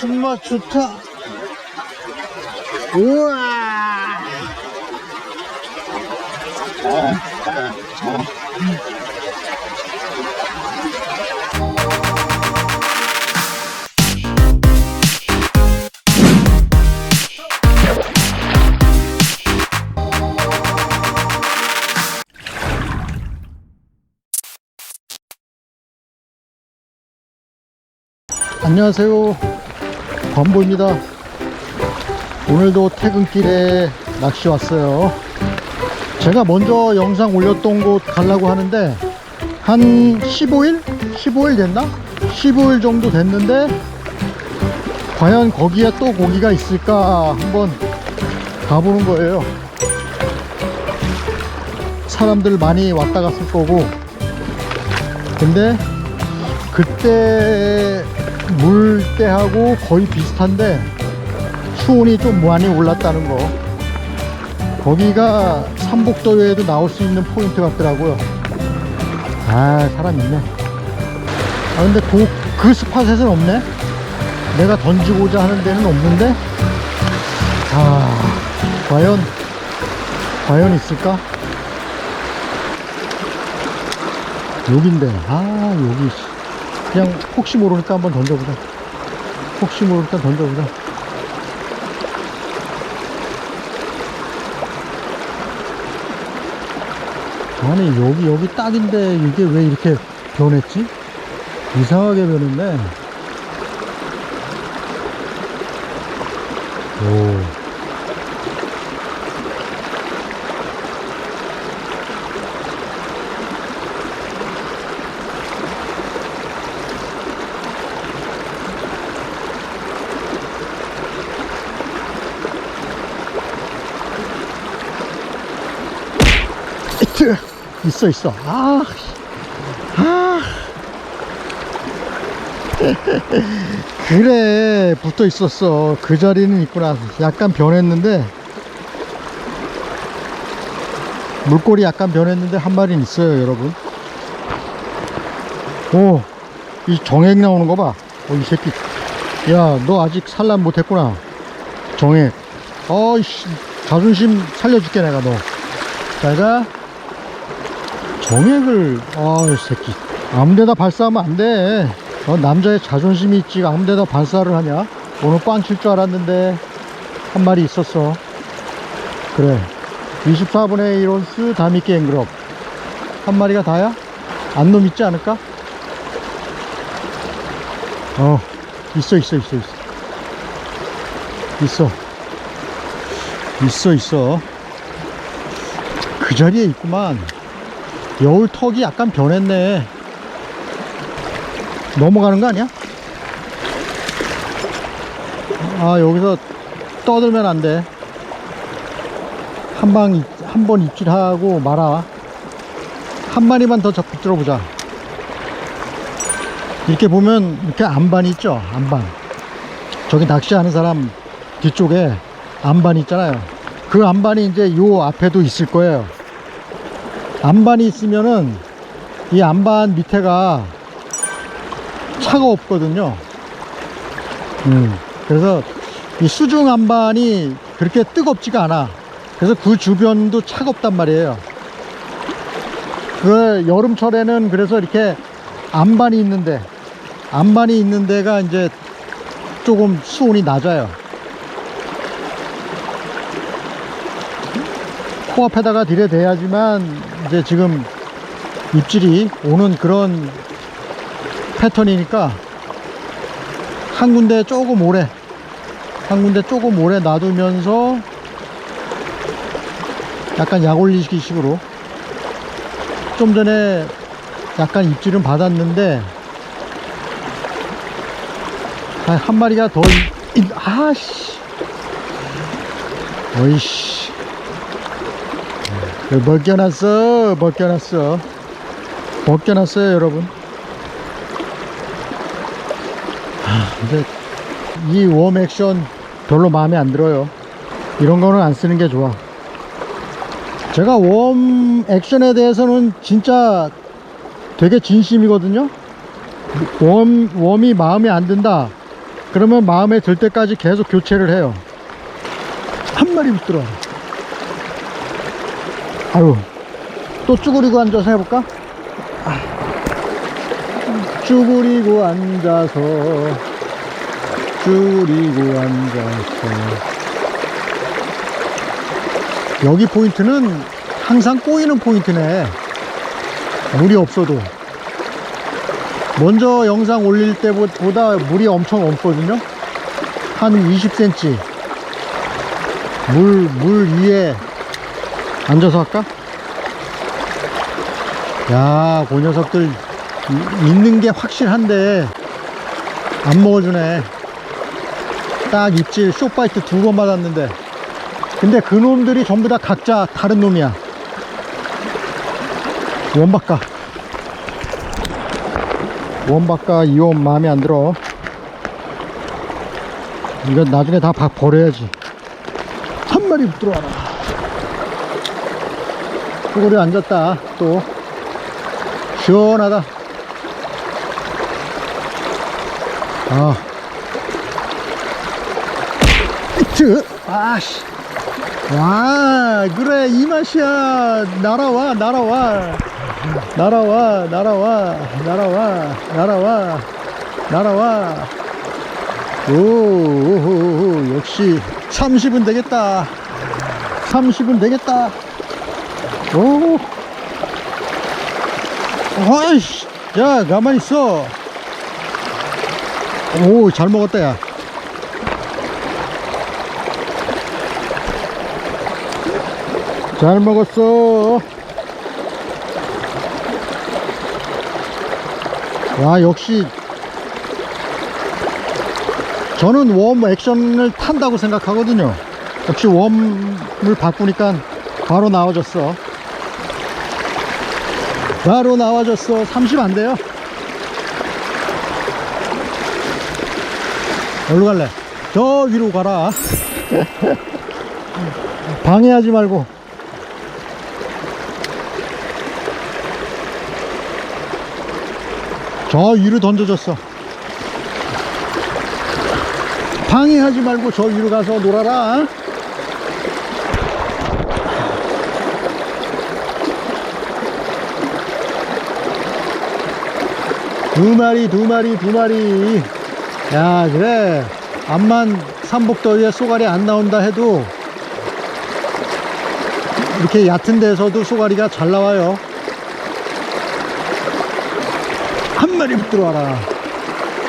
손맛 좋다. 우와. 안녕하세요. 관보입니다. 오늘도 퇴근길에 낚시 왔어요. 제가 먼저 영상 올렸던 곳 가려고 하는데 한 15일? 15일 됐나? 15일 정도 됐는데 과연 거기에 또 고기가 있을까 한번 가보는 거예요. 사람들 많이 왔다 갔을 거고 근데 그때 물때하고 거의 비슷한데 수온이 좀 많이 올랐다는 거. 거기가 삼복도에도 나올 수 있는 포인트 같더라고요. 아 사람 있네. 아 근데 그, 그 스팟에는 없네? 내가 던지고자 하는 데는 없는데? 아 과연 과연 있을까? 여긴데 아 여기 있어. 그냥 혹시 모르니까 한번 던져보자. 혹시 모르니까 던져보자. 아니 여기 여기 딱인데 이게 왜 이렇게 변했지? 이상하게 변했네. 오 있어 있어. 아, 아. 그래 붙어 있었어. 그 자리는 있구나. 약간 변했는데. 물꼬리 약간 변했는데 한 마리는 있어요 여러분. 오 이 정액 나오는 거봐어이 새끼. 야 너 아직 산란 못했구나. 정액. 어이씨 자존심 살려줄게 내가 너. 자가 정액을. 아이 새끼. 아무데나 발사하면 안돼. 어, 남자의 자존심이 있지. 아무데나 발사를 하냐? 오늘 꽝칠 줄 알았는데 한 마리 있었어. 그래. 24분의 1온스 다미끼 앵그럽 한 마리가 다야? 안놈 있지 않을까? 어 있어 있어 있어 있어. 있어. 있어 있어. 그 자리에 있구만 여울 턱이 약간 변했네. 넘어가는 거 아니야? 아 여기서 떠들면 안 돼. 한방 한 번 입질하고 말아. 한 마리만 더 붙들어 보자. 이렇게 보면 이렇게 안반이 있죠? 안반. 저기 낚시하는 사람 뒤쪽에 안반이 있잖아요. 그 안반이 이제 요 앞에도 있을 거예요 안반이 있으면은 이 안반 밑에가 차가 없거든요. 음, 그래서 이 수중 안반이 그렇게 뜨겁지가 않아. 그래서 그 주변도 차갑단 말이에요. 그 여름철에는 그래서 이렇게 안반이 있는데 안반이 있는 데가 이제 조금 수온이 낮아요. 코앞에다가 들여대야지만 이제 지금 입질이 오는 그런 패턴이니까 한 군데 조금 오래 한 군데 조금 오래 놔두면서 약간 약 올리기 식으로 좀 전에 약간 입질은 받았는데 아, 한 마리가 더 아씨. 어이씨. 그 네, 벗겨놨어 벗겨놨어. 벗겨놨어요 여러분. 아, 이제 이 웜액션 별로 마음에 안 들어요. 이런 거는 안 쓰는 게 좋아. 제가 웜 액션에 대해서는 진짜 되게 진심이거든요. 웜, 웜이 마음에 안 든다. 그러면 마음에 들 때까지 계속 교체를 해요. 한 마리 붙들어 아유. 또 쭈그리고 앉아서 해볼까? 쭈그리고 앉아서 쭈그리고 앉아서. 여기 포인트는 항상 꼬이는 포인트네. 물이 없어도. 먼저 영상 올릴 때보다 물이 엄청 없거든요? 한 20cm 물, 물 위에 앉아서 할까? 야, 그 녀석들 있는 게 확실한데 안 먹어주네. 딱 입질 쇼파이트 두 번 받았는데 근데 그 놈들이 전부 다 각자 다른 놈이야. 원박가. 원박가 이원 마음에 안 들어. 이건 나중에 다 버려야지. 한 마리 붙들어와라. 구글에 앉았다. 또 시원하다. 아 으 아씨. 와 그래 이 맛이야. 날아와 날아와. 날아와 날아와 날아와 날아와 날아와. 오호호호 역시 30은 되겠다. 30은 되겠다. 오. 어, 아이씨. 야, 가만히 있어. 오, 잘 먹었다, 야. 잘 먹었어. 와, 역시. 저는 웜 액션을 탄다고 생각하거든요. 역시 웜을 바꾸니까 바로 나와줬어. 바로 나와줬어. 30 안 돼요? 어디 갈래. 저 위로 가라. 방해하지 말고. 저 위로 던져줬어. 방해하지 말고 저 위로 가서 놀아라 어? 두 마리 두 마리 두 마리. 야 그래. 암만 삼복더위에 쏘가리 안 나온다 해도 이렇게 얕은 데서도 쏘가리가 잘 나와요. 한 마리 붙들어와라.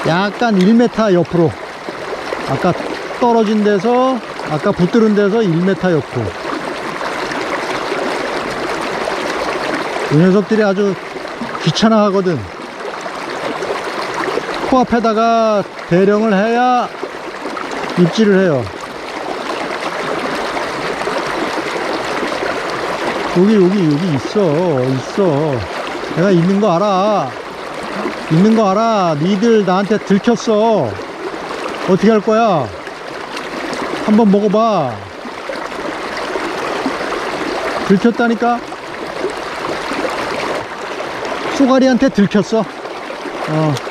약간 1m 옆으로. 아까 떨어진 데서 아까 붙들은 데서 1m 옆으로. 이 녀석들이 아주 귀찮아 하거든. 코앞에다가 대령을 해야 입질을 해요. 여기 여기 여기 있어 있어. 내가 있는 거 알아. 있는 거 알아. 니들 나한테 들켰어. 어떻게 할 거야? 한번 먹어봐. 들켰다니까? 쏘가리한테 들켰어. 어.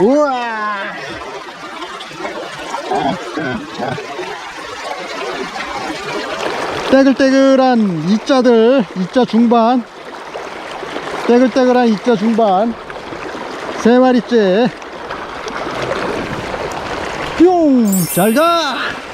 우와! 떼글떼글한 이자들, 이자 중반. 떼글떼글한 이자 중반. 세 마리째. 뿅! 잘 가!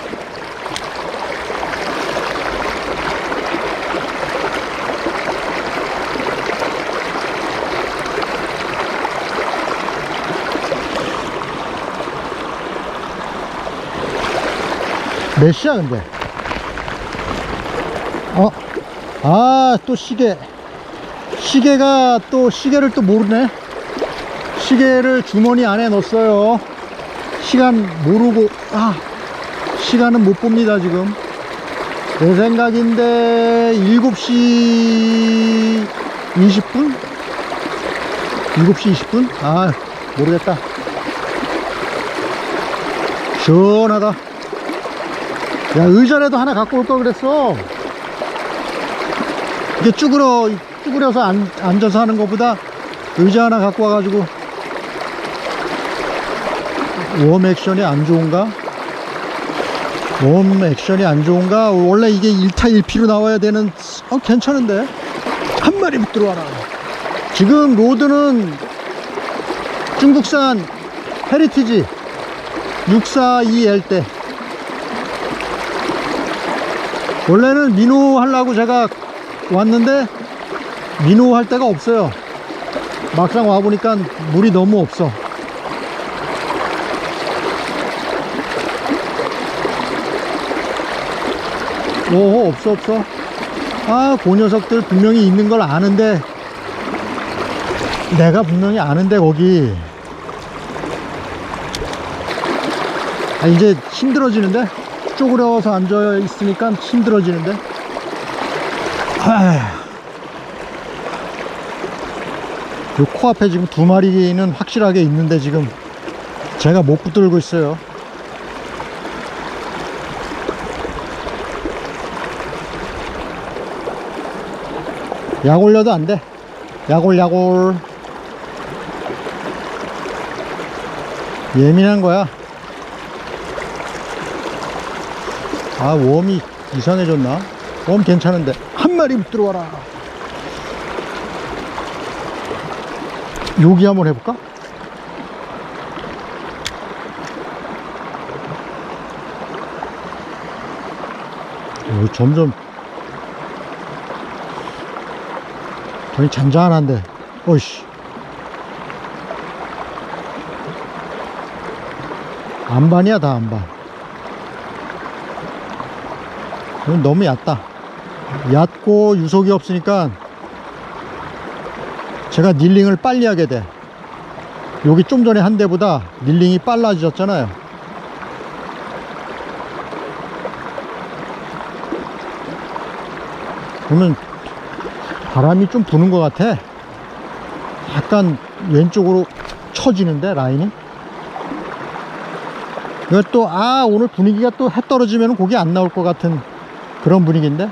몇 시야, 근데? 어? 아, 또 시계. 시계가 또, 시계를 또 모르네. 시계를 주머니 안에 넣었어요. 시간 모르고 아 시간은 못 봅니다 지금 내 생각인데 7시 20분? 7시 20분? 아 모르겠다 시원하다 야 의자라도 하나 갖고 올 걸 그랬어 이게 쭈그러 쭈그려서 앉, 앉아서 하는 것보다 의자 하나 갖고 와가지고 웜 액션이 안 좋은가? 웜 액션이 안 좋은가? 원래 이게 1타 1피로 나와야 되는 어 괜찮은데 한 마리 들어와라 지금 로드는 중국산 헤리티지 642L 대 원래는 민호 하려고 제가 왔는데 민호 할 데가 없어요. 막상 와보니까 물이 너무 없어. 오 없어 없어. 아 그 녀석들 분명히 있는 걸 아는데 내가 분명히 아는데 거기. 아 이제 힘들어지는데 쪼그려서 앉아 있으니까 힘들어지는데. 요 코앞에 지금 두 마리는 확실하게 있는데 지금 제가 못 붙들고 있어요. 약 올려도 안돼. 약올 약올. 예민한 거야 아 웜이 이상해졌나? 웜 괜찮은데 한 마리 들어와라. 여기 한번 해볼까? 어, 점점 저기 잔잔한데. 어이씨. 안반이야 다 안반 이건 너무 얕다. 얕고 유속이 없으니까 제가 닐링을 빨리 하게 돼. 여기 좀 전에 한 대보다 닐링이 빨라졌잖아요. 그러면 바람이 좀 부는 것 같아. 약간 왼쪽으로 처지는데 라인이? 이것도 아 오늘 분위기가 또 해 떨어지면 고기 안 나올 것 같은 그런 분위기인데?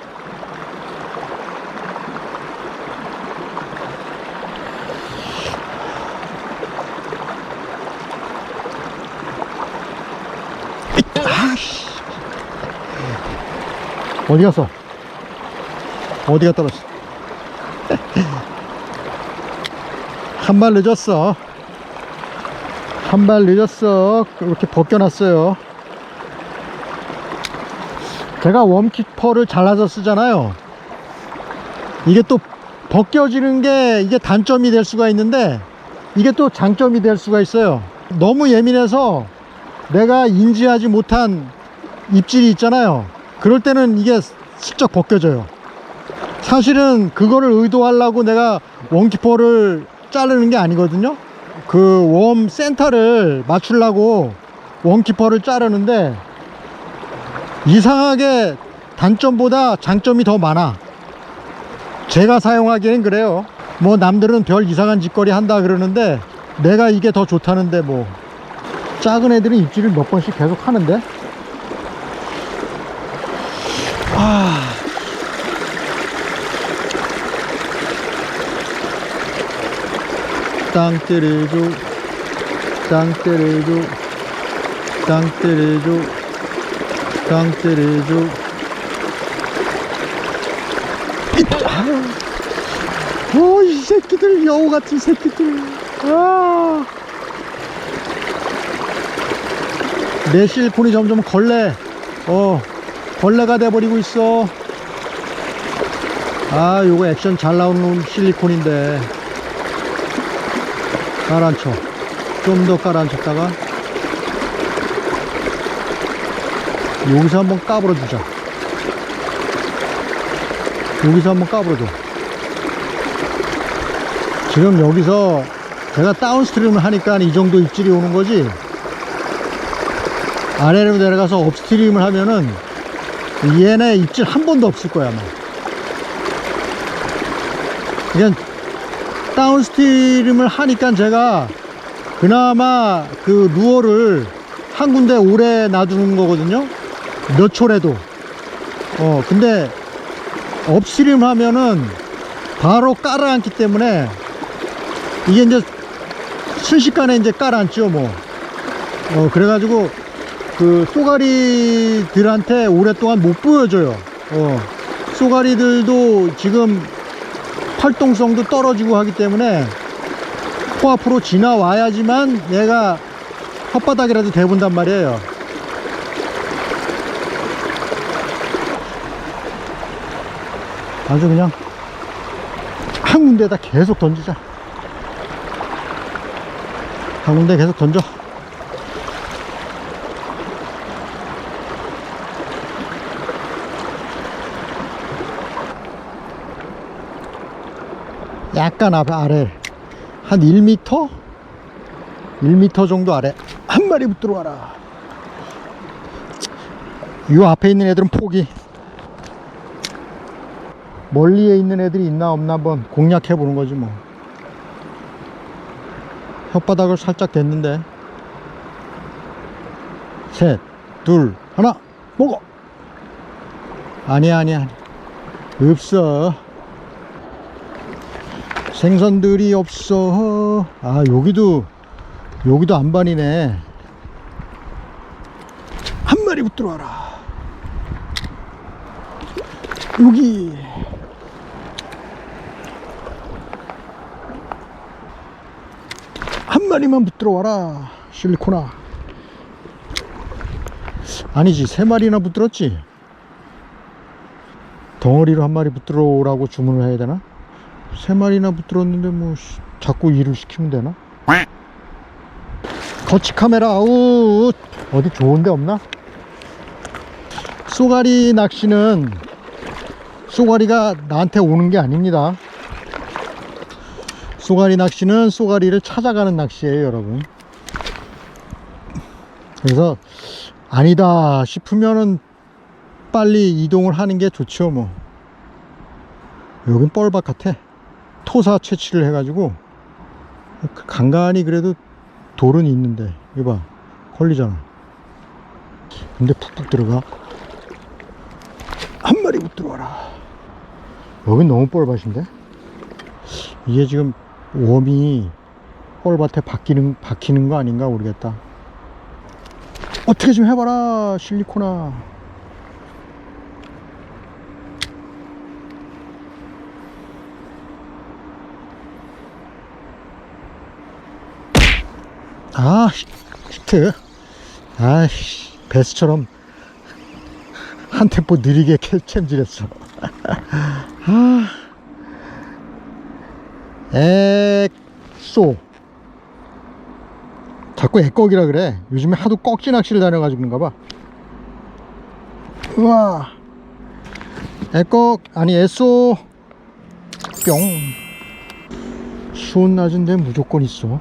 아씨. 어디 갔어? 어디가 떨어졌어? 한 발 늦었어. 한 발 늦었어. 이렇게 벗겨놨어요 제가 웜키퍼를 잘라서 쓰잖아요. 이게 또 벗겨지는 게 이게 단점이 될 수가 있는데 이게 또 장점이 될 수가 있어요. 너무 예민해서 내가 인지하지 못한 입질이 있잖아요. 그럴 때는 이게 슬쩍 벗겨져요. 사실은 그거를 의도하려고 내가 원키퍼를 자르는 게 아니거든요. 그 웜 센터를 맞추려고 원키퍼를 자르는데 이상하게 단점보다 장점이 더 많아. 제가 사용하기엔 그래요. 뭐 남들은 별 이상한 짓거리 한다 그러는데 내가 이게 더 좋다는데 뭐 작은 애들은 입질을 몇 번씩 계속 하는데? 아. 땅 때려줘. 땅 때려줘. 땅 때려줘 땅 때려줘 오 이 새끼들 여우 같은 새끼들. 아. 내 실리콘이 점점 걸레 어 걸레가 돼버리고 있어. 아 요거 액션 잘 나오는 실리콘인데. 깔아앉혀. 좀 더 깔아앉혔다가 여기서 한번 까불어 주자. 여기서 한번 까불어 줘. 지금 여기서 제가 다운스트림을 하니까 이 정도 입질이 오는 거지? 아래로 내려가서 업스트림을 하면은 얘네 입질 한 번도 없을 거야 아마. 그냥 다운스트림을 하니까 제가 그나마 그 루어를 한 군데 오래 놔두는 거거든요 몇 초래도 어 근데 업스트림 하면은 바로 깔아앉기 때문에 이게 이제 순식간에 이제 깔아앉죠 뭐 어, 그래가지고 그 쏘가리들한테 오랫동안 못 보여줘요. 어, 쏘가리들도 지금 활동성도 떨어지고 하기 때문에 코 앞으로 지나와야지만 얘가 혓바닥이라도 대본단 말이에요. 아주 그냥 한 군데에다 계속 던지자. 한 군데 계속 던져. 약간 아래 한 1m? 1m 정도 아래 한 마리 붙들어 와라 요 앞에 있는 애들은 포기 멀리에 있는 애들이 있나 없나 한번 공략해 보는 거지 뭐. 혓바닥을 살짝 댔는데. 셋, 둘, 하나 먹어! 아니야 아니야 없어. 생선들이 없어. 아 여기도 여기도 안반이네. 한 마리 붙들어 와라. 여기 한 마리만 붙들어 와라 실리코나. 아니지 세 마리나 붙들었지. 덩어리로 한 마리 붙들어 오라고 주문을 해야 되나? 세 마리나 붙들었는데 뭐 씨, 자꾸 일을 시키면 되나? 거치 카메라 아웃! 어디 좋은데 없나? 쏘가리 낚시는 쏘가리가 나한테 오는 게 아닙니다 쏘가리 낚시는 쏘가리를 찾아가는 낚시예요 여러분. 그래서 아니다 싶으면은 빨리 이동을 하는 게 좋죠 뭐. 여긴 뻘밭 같아. 토사 채취를 해가지고 간간히 그래도 돌은 있는데 이거 봐. 걸리잖아. 근데 푹푹 들어가. 한 마리 못 들어와라. 여긴 너무 뻘밭인데? 이게 지금 웜이 뻘밭에 박히는, 박히는 거 아닌가 모르겠다. 어떻게 좀 해봐라 실리코나. 아 히- 히트. 아이씨 베스처럼 한 템포 느리게 캐- 챔질했어. 아 액쏘 자꾸 애꺽이라 그래. 요즘에 하도 꺽지 낚시를 다녀가지고 그런가 봐. 우와. 애꺽 아니 애쏘 뿅. 수온 낮은데 무조건 있어.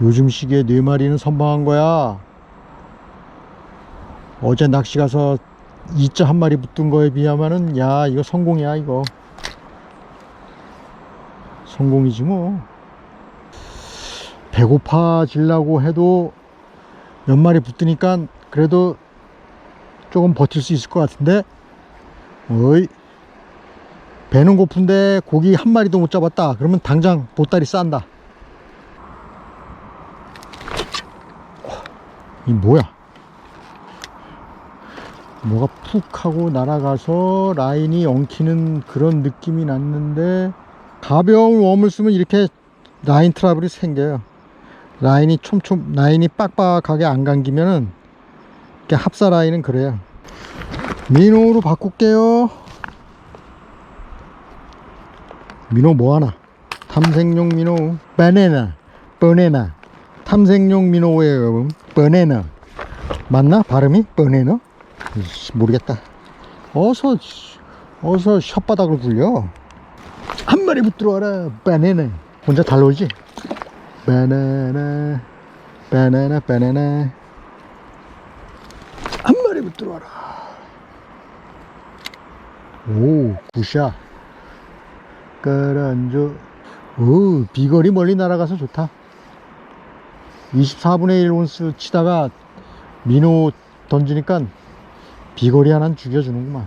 요즘 시기에 네 마리는 선방한 거야. 어제 낚시 가서 이자 한 마리 붙은 거에 비하면은 야 이거 성공이야 이거 성공이지 뭐. 배고파지려고 해도 몇 마리 붙으니까 그래도 조금 버틸 수 있을 것 같은데. 어이 배는 고픈데 고기 한 마리도 못 잡았다. 그러면 당장 보따리 싼다. 이 뭐야? 뭐가 푹 하고 날아가서 라인이 엉키는 그런 느낌이 났는데 가벼운 웜을 쓰면 이렇게 라인 트러블이 생겨요. 라인이 촘촘 라인이 빡빡하게 안 감기면은 이렇게 합사 라인은 그래요. 민호로 바꿀게요. 민호 뭐하나? 탐색용 민호 바나나 버네나. 탐색용 민호예요 여러분. 버네나. 맞나? 발음이? 버네나? 모르겠다. 어서 어서 혓바닥을 굴려 한 마리 붙들어 와라 바나나 혼자 잘 놀지 바나나 바나나 바나나 빨리 들어와라. 오, 굿샷. 까란조. 오, 비거리 멀리 날아가서 좋다. 24분의 1 온스 치다가 민호 던지니까 비거리 하나는 죽여주는구만.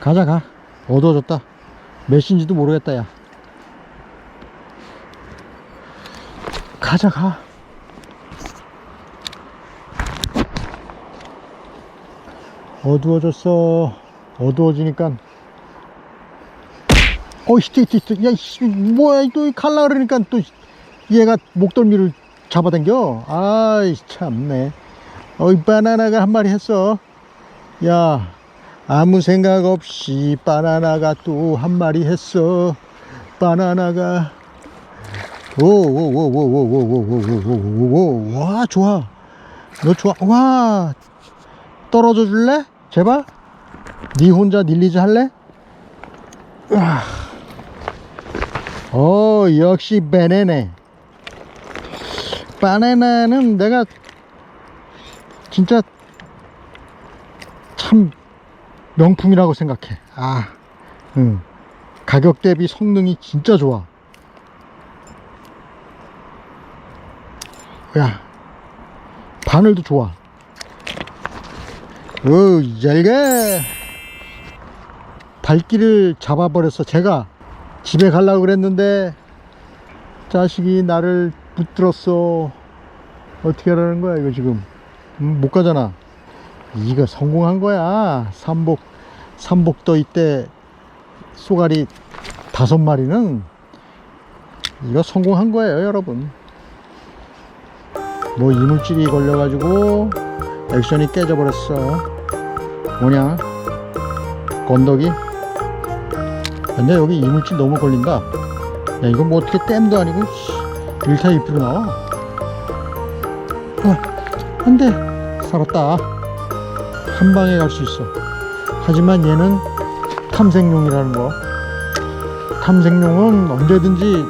가자, 가. 어두워졌다. 몇 시인지도 모르겠다, 야. 가자, 가. 어두워졌어. 어두워지니까. 어, 히트, 히트, 히트. 야, 씨, 뭐야, 또 칼라 그러니까 또 얘가 목덜미를 잡아당겨. 아이, 참네. 어이, 바나나가 한 마리 했어. 야, 아무 생각 없이 바나나가 또 한 마리 했어. 바나나가. 오오오오오오오오오오오오 와 좋아 너 좋아 와 떨어져 줄래 제발 네 혼자 닐리즈 할래. 어 역시 바나나 바나나는 내가 진짜 참 명품이라고 생각해. 아 응. 가격 대비 성능이 진짜 좋아. 야 바늘도 좋아. 오 잘가 발길을 잡아버렸어 제가 집에 가려고 그랬는데 자식이 나를 붙들었어. 어떻게 하라는 거야 이거 지금? 음, 못 가잖아 이거 성공한 거야. 삼복 삼복 떠 이때 쏘가리 다섯 마리는 이거 성공한 거예요 여러분. 뭐 이물질이 걸려 가지고 액션이 깨져 버렸어. 뭐냐? 건더기? 근데 여기 이물질 너무 걸린다. 야 이건 뭐 어떻게 댐도 아니고 씨, 1타 2피로 나와. 어, 안돼. 살았다 한 방에 갈 수 있어. 하지만 얘는 탐색용이라는 거. 탐색용은 언제든지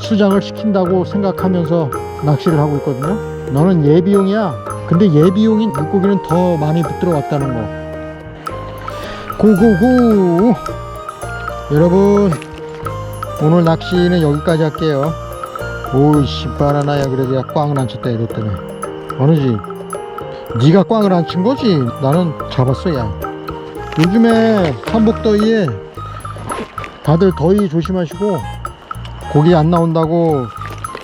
수장을 시킨다고 생각하면서 낚시를 하고 있거든요. 너는 예비용이야. 근데 예비용인 물고기는 더 많이 붙들어 왔다는 거. 고고고! 여러분 오늘 낚시는 여기까지 할게요. 오이씨 바나나야. 그래도 야 꽝을 안 쳤다 때문에 어느지 네가 꽝을 안 친 거지? 나는 잡았어 야. 요즘에 삼복더위에 다들 더위 조심하시고 고기 안 나온다고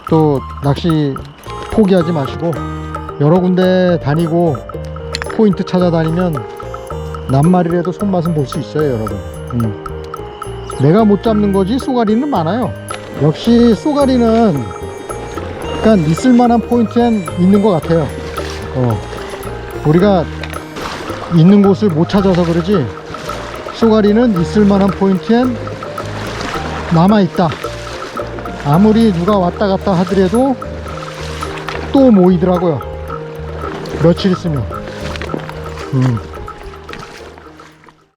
또 낚시 포기하지 마시고 여러 군데 다니고 포인트 찾아다니면 낱말이라도 손맛은 볼 수 있어요 여러분. 음. 내가 못 잡는 거지? 쏘가리는 많아요. 역시 쏘가리는 약간 있을만한 포인트엔 있는 것 같아요. 어. 우리가 있는 곳을 못 찾아서 그러지 쏘가리는 있을만한 포인트엔 남아있다. 아무리 누가 왔다 갔다 하더라도 또 모이더라고요. 며칠 있으면. 음.